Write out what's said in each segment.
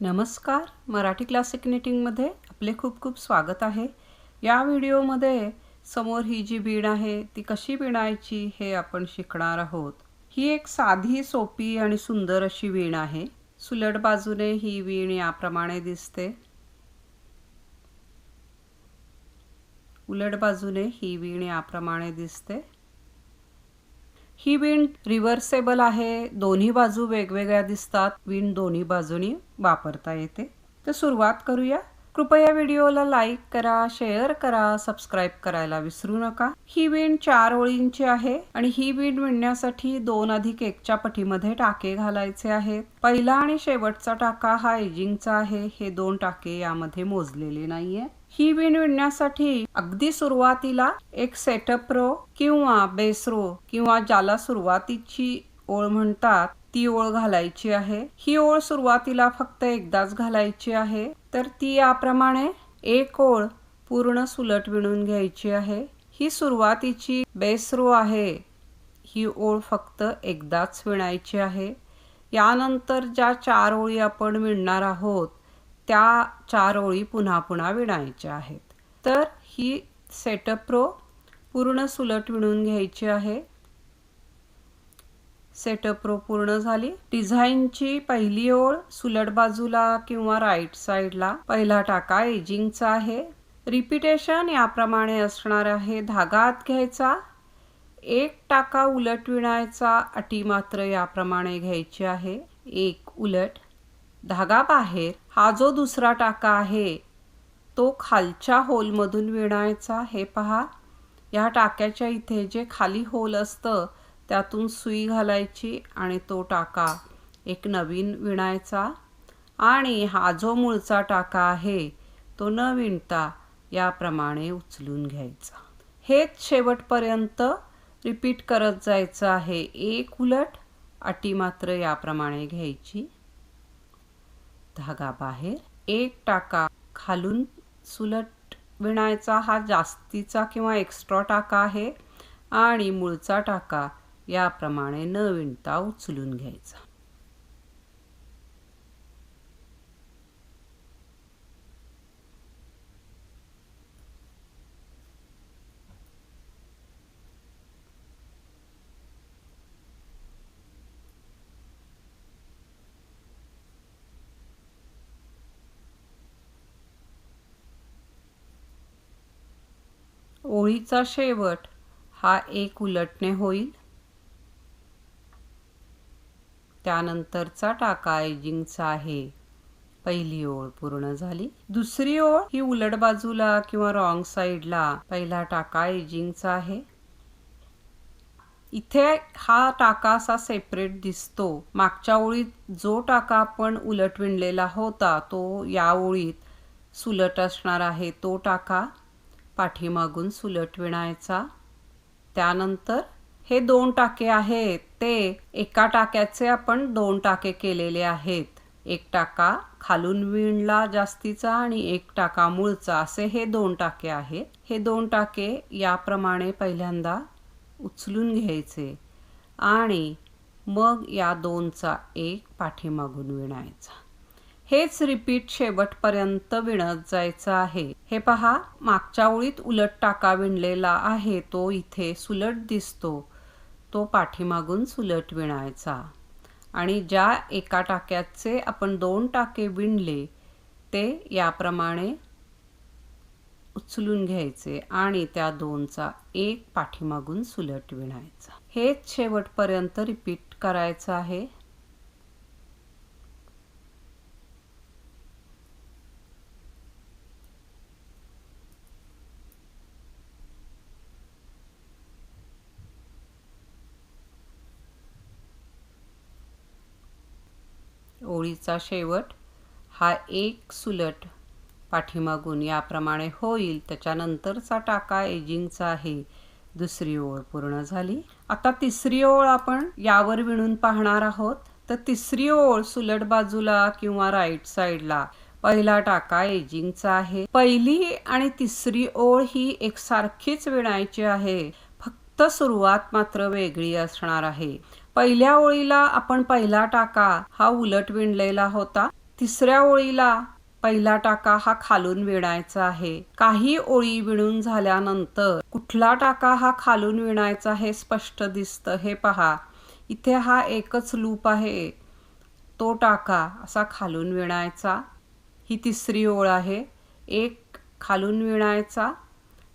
नमस्कार. मराठी क्लासिक निटिंगमध्ये आपले खूप खूप स्वागत आहे. या व्हिडिओमध्ये समोर ही जी बीण आहे ती कशी विणायची हे आपण शिकणार आहोत. ही एक साधी सोपी आणि सुंदर अशी वीण आहे. सुलट बाजूने ही वीण याप्रमाणे दिसते. उलट बाजूने ही वीण याप्रमाणे दिसते. ही विण रिव्हर्सेबल आहे. दोन्ही बाजू वेगवेगळ्या दिसतात. विण दोन्ही बाजूनी वापरता येते. तर सुरुवात करूया. कृपया व्हिडिओला लाईक करा शेअर करा सबस्क्राईब करायला विसरू नका. ही विण चार ओळींची आहे आणि ही विण विणण्यासाठी दोन अधिक एकच्या पटीमध्ये टाके घालायचे आहेत. पहिला आणि शेवटचा टाका हा एजिंगचा आहे. हे दोन टाके यामध्ये मोजलेले नाहीये. ही विण विणण्यासाठी अगदी सुरुवातीला एक सेटअप रो किंवा बेस रो किंवा ज्याला सुरुवातीची ओळ म्हणतात ती ओळ घालायची आहे. ही ओळ सुरुवातीला फक्त एकदाच घालायची आहे. तर ती याप्रमाणे एक ओळ पूर्ण सुलट विणून घ्यायची आहे. ही सुरुवातीची बेस रो आहे. ही ओळ फक्त एकदाच विणायची आहे. यानंतर ज्या चार ओळी आपण विणणार आहोत त्या चार ओळी पुन्हा पुन्हा विणायच्या आहेत. तर ही सेटअप रो पूर्ण सुलट विणून घ्यायची आहे. सेटअप रो पूर्ण झाली. डिझाईनची पहिली ओळ सुलट बाजूला किंवा राईट साईडला पहिला टाका एजिंगचा आहे. रिपिटेशन याप्रमाणे असणार आहे. धागा आत घ्यायचा. एक टाका उलट विणायचा. अटी मात्र याप्रमाणे घ्यायची आहे. एक उलट. धागा बाहेर. हा जो दुसरा टाका आहे तो खालच्या होलमधून विणायचा. हे पहा. या टाक्याच्या इथे जे खाली होल असतं त्यातून सुई घालायची आणि तो टाका. एक नवीन विणायचा. आणि हा जो मूळचा टाका आहे तो न विणता याप्रमाणे उचलून घ्यायचा. हेच शेवटपर्यंत रिपीट करत जायचं आहे. एक उलट अटी मात्र याप्रमाणे घ्यायची. धागा बाहेर. एक टाका खालून सुलट विणायचा. हा जास्तीचा किंवा एक्स्ट्रा टाका आहे. आणि मूळचा टाका याप्रमाणे न विणता उचलून घ्यायचा. ओळीचा शेवट हा एक उलटणे होईल. त्यानंतरचा टाका एजिंगचा आहे. पहिली ओळ पूर्ण झाली. दुसरी ओळ ही उलट बाजूला किंवा रॉंग साईडला पहिला टाका एजिंगचा आहे. इथे हा टाका असा सेपरेट दिसतो. मागच्या ओळीत जो टाका आपण उलट विणलेला होता तो या ओळीत सुलट असणार आहे. तो टाका पाठीमागून सुलट विणायचा. त्यानंतर हे दोन टाके आहेत. ते एका टाक्याचे आपण दोन टाके केलेले आहेत. एक टाका खालून विणला जास्तीचा आणि एक टाका मूळचा. असे हे दोन टाके आहेत. हे दोन टाके याप्रमाणे पहिल्यांदा उचलून घ्यायचे आणि मग या दोनचा एक पाठीमागून विणायचा. हेच रिपीट शेवटपर्यंत विणत जायचं आहे. हे पहा मागच्या ओळीत उलट टाका विणलेला आहे. तो इथे सुलट दिसतो. तो पाठीमागून सुलट विणायचा. आणि ज्या एका टाक्याचे आपण दोन टाके विणले ते याप्रमाणे उचलून घ्यायचे आणि त्या दोनचा एक पाठीमागून सुलट विणायचा. हेच शेवटपर्यंत रिपीट करायचं आहे. ओळीचा शेवट हा एक सुलट पाठीमागून याप्रमाणे होईल. त्याच्यानंतरचा टाका एजिंगचा आहे. दुसरी ओळ पूर्ण झाली. आता तिसरी ओळ आपण यावर विणून पाहणार आहोत. तर तिसरी ओळ सुलट बाजूला किंवा राईट साईडला. पहिला टाका एजिंगचा आहे. पहिली आणि तिसरी ओळ ही एकसारखीच विणायची आहे. फक्त सुरुवात मात्र वेगळी असणार आहे. पहिल्या ओळीला आपण पहिला टाका हा उलट विणलेला होता. तिसऱ्या ओळीला पहिला टाका हा खालून विणायचा आहे. काही ओळी विणून झाल्यानंतर कुठला टाका हा खालून विणायचा हे स्पष्ट दिसतं हे पहा. इथे हा एकच लूप आहे. तो टाका असा खालून विणायचा. ही तिसरी ओळ आहे. एक खालून विणायचा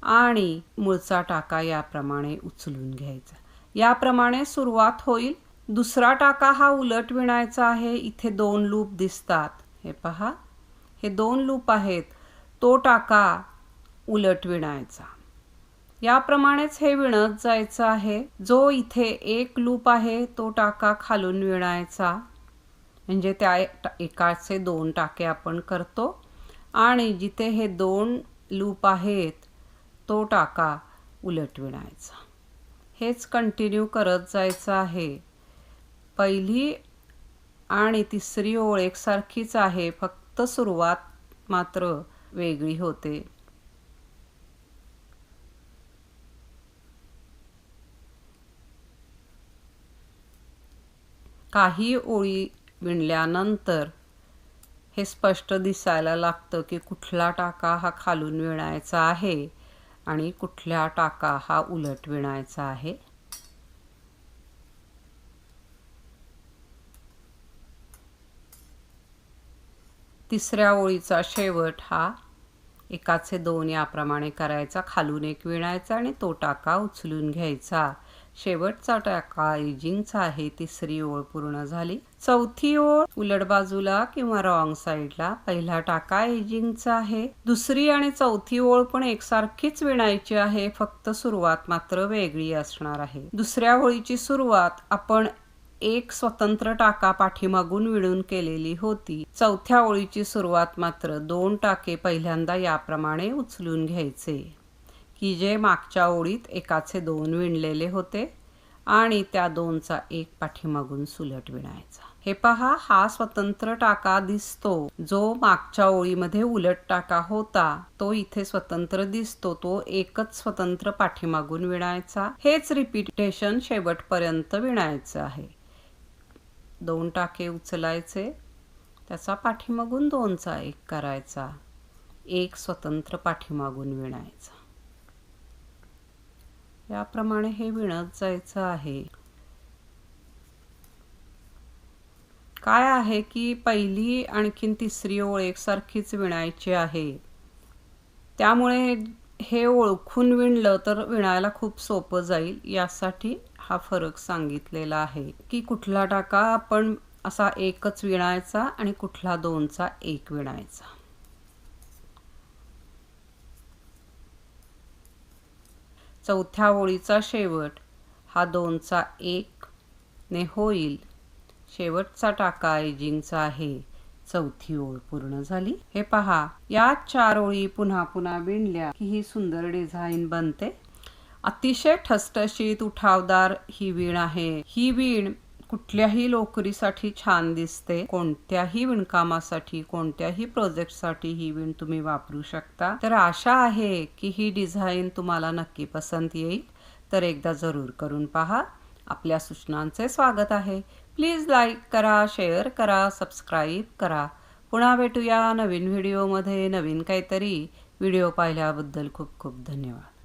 आणि मुळचा टाका याप्रमाणे उचलून घ्यायचा. याप्रमाणे सुरुवात होईल. दुसरा टाका हा उलट विणायचा आहे. इथे दोन लूप दिसतात. हे पहा. हे दोन लूप आहेत. तो टाका उलट विणायचा. याप्रमाणेच हे विणत जायचं आहे. जो इथे एक लूप आहे तो टाका खालून विणायचा. म्हणजे त्या एकाचे दोन टाके आपण करतो. आणि जिथे हे दोन लूप आहेत तो टाका उलट विणायचा. हेच कंटिन्यू करत जायचं आहे. पहिली आणि तिसरी ओळ एकसारखीच आहे फक्त सुरुवात मात्र वेगळी होते. काही ओळी विणल्यानंतर हे स्पष्ट दिसायला लागतं की कुठला टाका हा खालून विणायचा आहे. आणि कुठल्या टाका हा उलट विणायचा आहे? तिसऱ्या ओळीचा शेवट हा एकाचे दोन याप्रमाणे करायचा खालून एक विणायचा आणि तो टाका उचलून घ्यायचा. शेवटचा टाका. एजिंगचा आहे तिसरी ओळ पूर्ण झाली. चौथी ओळ उलट बाजूला किंवा रॉंग साईडला पहिला टाका एजिंगचा आहे. दुसरी आणि चौथी ओळ पण एकसारखीच विणायची आहे. फक्त सुरुवात मात्र वेगळी असणार आहे. दुसऱ्या ओळीची सुरुवात आपण एक स्वतंत्र टाका पाठीमागून विणून केलेली होती. चौथ्या ओळीची सुरुवात मात्र दोन टाके पहिल्यांदा याप्रमाणे उचलून घ्यायचे. की जे मागच्या ओळीत एकाचे दोन विणलेले होते आणि त्या दोनचा एक पाठीमागून सुलट विणायचा. हे पहा हा स्वतंत्र टाका दिसतो. जो मागच्या ओळीमध्ये उलट टाका होता तो इथे स्वतंत्र दिसतो तो एकच स्वतंत्र पाठीमागून विणायचा. हेच रिपीटेशन शेवटपर्यंत विणायचं आहे. दोन टाके उचलायचे त्याचा पाठीमागून दोनचा एक करायचा. एक स्वतंत्र पाठीमागून विणायचा. याप्रमाणे हे विणत जायचं आहे. काय आहे की पहिली आणखीन तिसरी ओळ एकसारखीच विणायची आहे. त्यामुळे हे ओळखून विणलं तर विणायला खूप सोपं जाईल यासाठी हा फरक सांगितलेला आहे. की कुठला टाका आपण असा एकच विणायचा आणि कुठला दोनचा एक विणायचा. चौथ्या ओळीचा शेवट. हा दोनचा एक ने होईल. शेवटचा टाका एजिंगचा आहे. चौथी ओळ पूर्ण झाली. हे पहा या चार ओळी पुन्हा पुन्हा विणल्या की ही सुंदर डिझाईन बनते. अतिशय ठसठशीत उठावदार ही वीण आहे. ही वीण कुठल्याही लोकरीसाठी छान दिसते कोणत्याही विणकामासाठी कोणत्याही प्रोजेक्टसाठी ही विण तुम्ही वापरू शकता. तर आशा आहे की ही डिझाईन तुम्हाला नक्की पसंत येईल. तर एकदा जरूर करून पहा. आपल्या सूचनांचे स्वागत आहे. प्लीज लाईक करा शेअर करा सबस्क्राईब करा. पुन्हा भेटूया नवीन व्हिडिओमध्ये नवीन काहीतरी. व्हिडिओ पाहिल्याबद्दल खूप खूप धन्यवाद.